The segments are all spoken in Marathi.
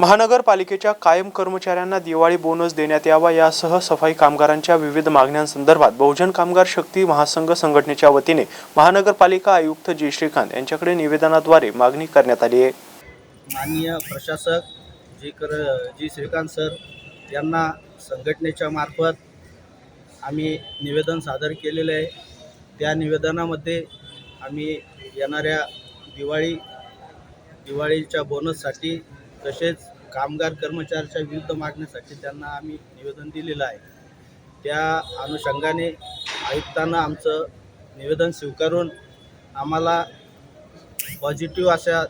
महानगरपालिकेच्या कायम कर्मचाऱ्यांना दिवाळी बोनस देण्यात यावा यासह सफाई कामगारांच्या विविध मागण्यांसंदर्भात बहुजन कामगार शक्ती महासंघ संघटनेच्या वतीने महानगरपालिका आयुक्त जी. श्रीकांत यांच्याकडे निवेदनाद्वारे मागणी करण्यात आली आहे. माननीय प्रशासक जी कर जी श्रीकांत सर यांना संघटनेच्या मार्फत आम्ही निवेदन सादर केलेलं आहे. त्या निवेदनामध्ये आम्ही येणाऱ्या दिवाळी दिवाळीच्या बोनससाठी तसेच कामगार कर्मचाऱ्याच्या विविध मागण्यासाठी त्यांना आम्ही निवेदन दिलेलं आहे. त्या अनुषंगाने आयुक्तांना आमचं निवेदन स्वीकारून आम्हाला पॉझिटिव्ह अशा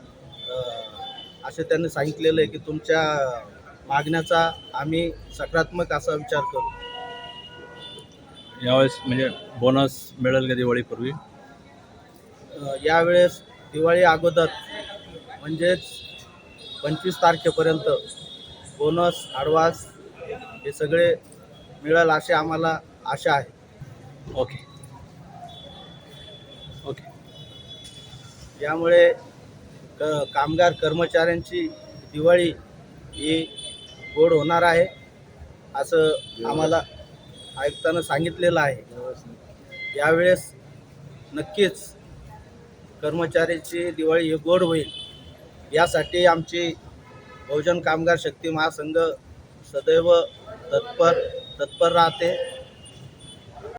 असे त्यांनी सांगितलेलं आहे की तुमच्या मागण्याचा आम्ही सकारात्मक असा विचार करू. यावेळेस म्हणजे बोनस मिळेल का दिवाळीपूर्वी? यावेळेस दिवाळी अगोदर म्हणजेच पंचवीस तारखेपर्यंत बोनस ॲडव्हान्स हे सगळे मिळेल असे आम्हाला आशा आहे. ओके. ओके. यामुळे क कामगार कर्मचाऱ्यांची दिवाळी ही गोड होणार आहे असं आम्हाला आयुक्तानं सांगितलेलं आहे. यावेळेस नक्कीच कर्मचाऱ्याची दिवाळी ही गोड होईल. यासाठी आमची बहुजन कामगार शक्ती महासंघ सदैव तत्पर तत्पर राहते.